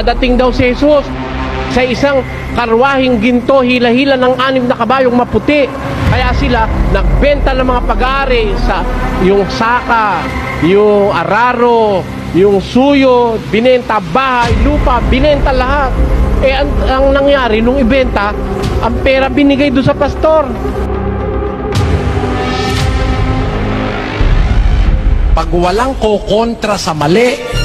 Dadating daw si Jesus sa isang karwahing ginto, hila-hila ng anim na kabayong maputi. Kaya sila nagbenta ng mga pag-aari sa yung saka, yung araro, yung suyo, binenta bahay, lupa, binenta lahat. Eh ang, ang nangyari nung ibenta, ang pera binigay doon sa pastor. Pag walang kokontra sa mali,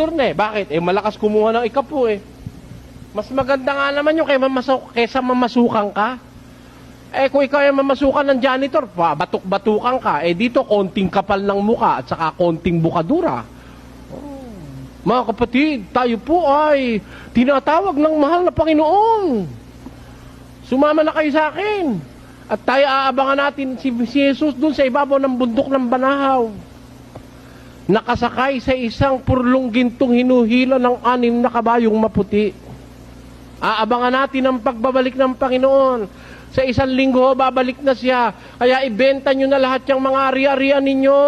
nagpastor na eh. Bakit? Eh, malakas kumuha ng ikapo eh. Mas maganda nga naman yung kay mamasu- kaysa mamasukan ka. Eh, kung ikaw ay mamasukan ng janitor, pa, batuk-batukan ka. Eh, dito, konting kapal ng muka at saka konting bukadura. Oh. Mga kapatid, tayo po ay tinatawag ng mahal na Panginoon. Sumama na kayo sa akin. At tayo aabangan natin si, si Jesus dun sa ibabaw ng bundok ng Banahaw nakasakay sa isang purlong gintong hinuhila ng anim na kabayong maputi. Aabangan natin ang pagbabalik ng Panginoon. Sa isang linggo, babalik na siya. Kaya ibenta nyo na lahat yung mga ari-arian ninyo.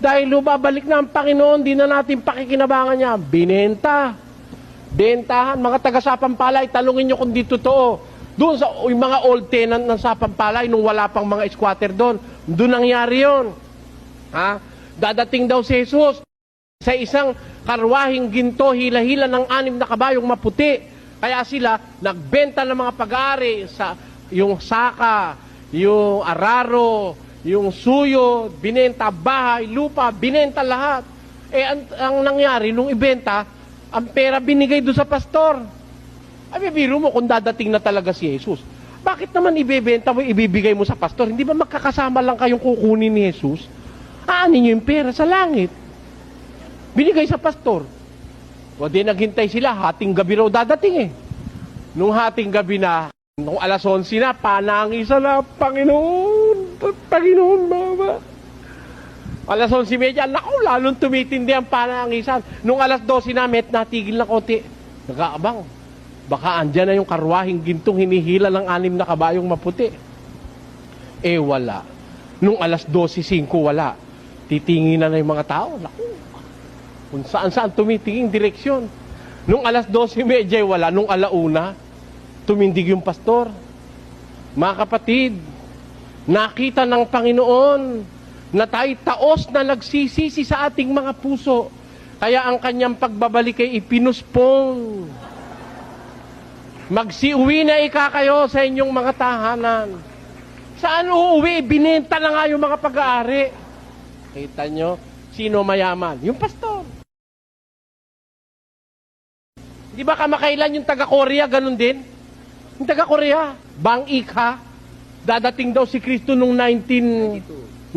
Dahil babalik na ang Panginoon, di na natin pakikinabangan niya. Binenta. Bentahan. Mga taga Sapampalay, talungin nyo kung di totoo. Doon sa yung mga old tenant ng Sapampalay, nung wala pang mga squatter doon, doon nangyari yon. Ha? Dadating daw si Jesus sa isang karwahing ginto, hila-hila ng anim na kabayong maputi. Kaya sila nagbenta ng mga pag-aari sa yung saka, yung araro, yung suyo, binenta bahay, lupa, binenta lahat. Eh, ang, ang nangyari nung ibenta, ang pera binigay doon sa pastor. Ay, biro mo kung dadating na talaga si Jesus. Bakit naman ibebenta mo, ibibigay mo sa pastor? Hindi ba magkakasama lang kayong kukunin ni Jesus? Aanin nyo yung pera sa langit. Binigay sa pastor. O di naghintay sila, hating gabi raw dadating eh. Nung hating gabi na, nung alas 11 na, panangisa na, Panginoon, Panginoon, Mama. Alas 11.30, naku, lalong tumitindi ang panangisan. Nung alas 12 na, met natigil na konti. Nag-aabang. Baka andyan na yung karwahing gintong hinihila ng anim na kabayong maputi. Eh, wala. Nung alas 12.05, wala. Titingin na yung mga tao. Naku, kung saan-saan tumitingin direksyon. Nung alas 12.30, wala. Nung alauna, tumindig yung pastor. Mga kapatid, nakita ng Panginoon na tayo taos na nagsisisi sa ating mga puso. Kaya ang kanyang pagbabalik ay ipinuspong. Magsiuwi na ika kayo sa inyong mga tahanan. Saan uuwi? Binenta na nga yung mga pag-aari. Kita nyo? Sino mayaman? Yung pastor. Di ba kamakailan yung taga-Korea, ganun din? Yung taga-Korea, Bang Ikha, dadating daw si Kristo nung 1992.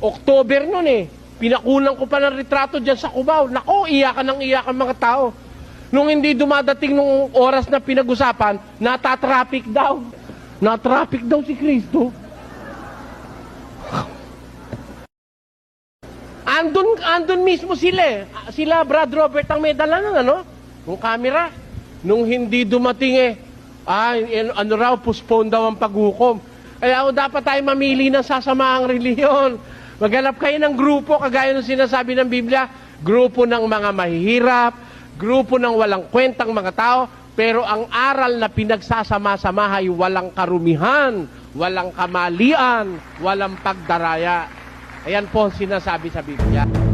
October nun eh. Pinakunan ko pa ng retrato dyan sa Cubao. Nako, iyakan ng iyakan mga tao. Nung hindi dumadating nung oras na pinag-usapan, natatraffic daw. Natraffic daw si Kristo. Andun, andun mismo sila eh. Sila, Brad Robert, ang may dala ng ano? Yung camera. Nung hindi dumating eh, ah, ano raw, postpone daw ang paghukom. Kaya o dapat tayo mamili ng sasamahang reliyon. Maghanap kayo ng grupo, kagaya ng sinasabi ng Biblia, grupo ng mga mahihirap, grupo ng walang kwentang mga tao, pero ang aral na pinagsasama-sama ay walang karumihan, walang kamalian, walang pagdaraya. Ayan po ang sinasabi sa Biblia.